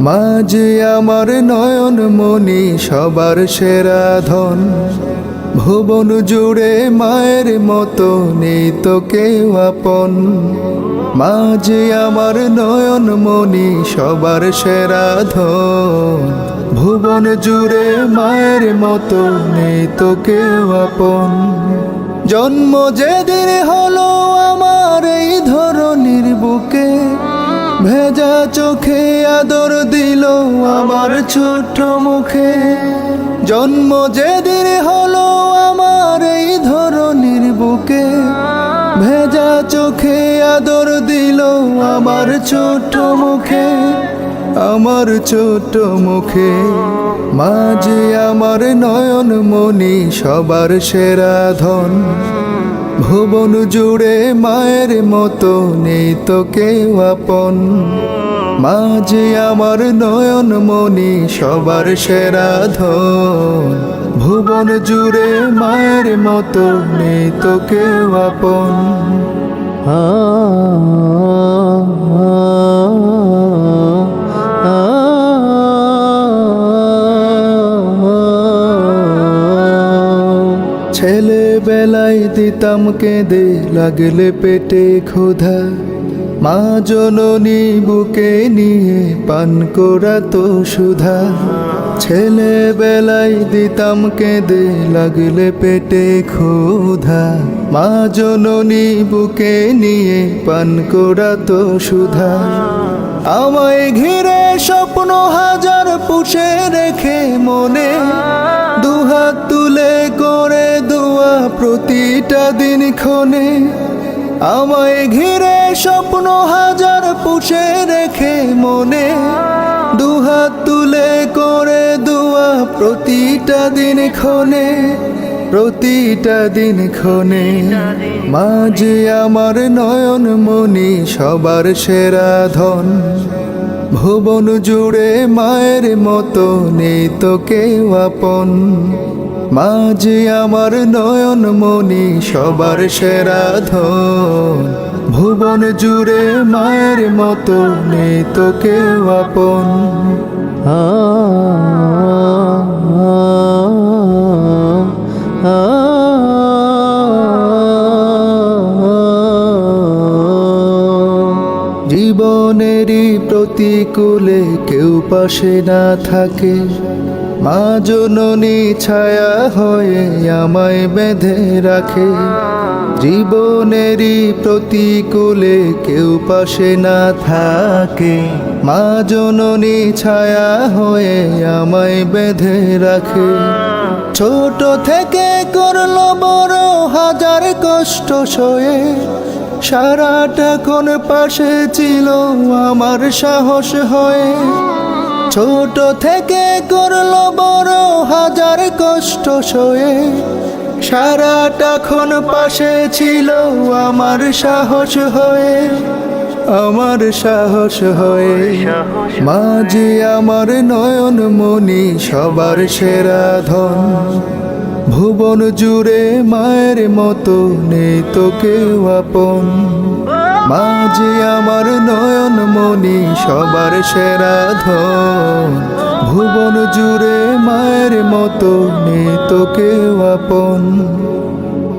মাঝে আমার নয়ন মনি সবার সেরা ধন। ভুবন জুড়ে মায়ের মতো নেই তো কেউ আপন। মাঝে আমার নয়ন মনি সবার সেরা ধন। ভুবন জুড়ে মায়ের মতো নেই তো কেউ আপন। জন্ম যেদিন হলো আমার এই ধরনের বুকে। ভেজা চোখে আদর দিল আমার ছোট মুখে। জন্ম যেদিন হলো আমার এই ধরনের বুকে। ভেজা চোখে আদর দিল আমার ছোট মুখে। আমার ছোট মুখে মাঝে আমার নয়ন মনি সবার সেরা ধন। ভুবন জুড়ে মায়ের মতো নেই তো কেউ আপন। মাঝে আমার নয়ন মনি সবার সেরা ধন। ভুবন জুড়ে মায়ের মতো নেই তো কেউ আপন। ছেলেবেলায় দিতাম কেঁদে, লাগলে পেটে ক্ষুধা। মা জননী বুকে নিয়ে পান করা তো সুধা। ছেলেবেলায় দিতাম কেঁদে, লাগলে পেটে ক্ষুধা। মা জননী বুকে নিয়ে পান করা তো সুধা। আমায় ঘিরে স্বপ্ন হাজার পুষে রেখে মনে প্রতিটা দিন ক্ষণে আমায় ঘিরে স্বপ্ন হাজার পুষে রেখে মনে। দুহাত তুলে করে দোয়া প্রতিটা দিন ক্ষণে, প্রতিটা দিন ক্ষণে। মাঝে আমার নয়ন মনি সবার সেরা ধন। ভুবন জুড়ে মায়ের মতো নেই তো কেউ আপন। মাঝে আমার নয়ন মনি সবার সেরা ধন ভুবন জুড়ে মায়ের মতো নেই তো কেউ আপন জীবনেরই প্রতিকূলে কেউ পাশে না থাকে মা জননী ছায়া হয়ে আমায় বেঁধে রাখে। জীবনেরই প্রতিকূলে কেউ পাশে না থাকে। মা জননী ছায়া হয়ে আমায় বেঁধে রাখে। ছোট থেকে করল বড় হাজার কষ্ট সয়ে। সারাটা কোন পাশে ছিল আমার সাহস হয়ে। ছোট থেকে করল বড় হাজার কষ্ট সয়ে। সারাটা ক্ষণ পাশে ছিল আমার সাহস হয়ে, আমার সাহস হয়ে। মাঝে আমার নয়ন মনি সবার সেরা ধন। ভুবন জুড়ে মায়ের মতো নেই তো কেউ আপন। মাঝে আমার নয়ন মনি সবার সেরা ধন। ভুবন জুড়ে মায়ের মতো নেই তোকে আপন।